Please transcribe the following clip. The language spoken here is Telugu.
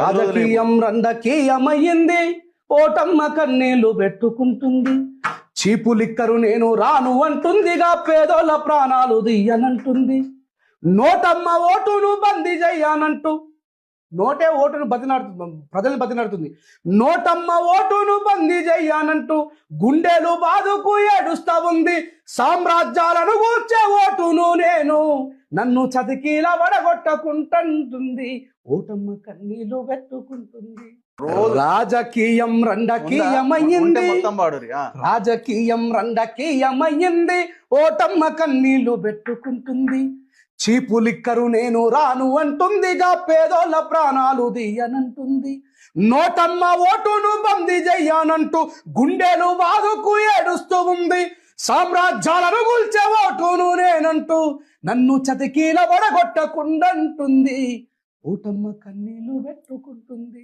రాజకీయం రండకీయమయ్యింది ఓటమ్మ కన్నీళ్ళు పెట్టుకుంటుంది. చీపు లిక్కరు నేను రాను అంటుందిగా పేదోళ్ళ ప్రాణాలు దియ్యనంటుంది నోటమ్మ ఓటును బందీ చెయ్యనంటూ నోటే ఓటును బతినాడుతుంది ప్రజల్ని బతినాడుతుంది. నోటమ్మ ఓటును చెయ్యానంటూ గుండెలు బాదుకు ఏడుస్తా ఉంది. సామ్రాజ్యాలను కూర్చే ఓటును నేను. నన్ను చతికీల వడగొట్టకుంటుంది ఓటమ్మ కన్నీళ్ళు పెట్టుకుంటుంది. రోజు రాజకీయం రండకీయమయ్యింది. రాజకీయం రండకీయమయ్యింది. ఓటమ్మ కన్నీళ్ళు పెట్టుకుంటుంది. చీపు లిక్కరు నేను రాను అంటుందిగా పేదోళ్ళ ప్రాణాలు తీయనంటుంది. నోటమ్మ ఓటును బందీ చెయ్యానంటూ గుండెలు బాదుకు ఏడుస్తూ ఉంది. సామ్రాజ్యాలను కూల్చే ఓటును నేనంటూ నన్ను చతికీల వడగొట్టకుండంటుంది ఓటమ్మ కన్నీళ్ళు పెట్టుకుంటుంది.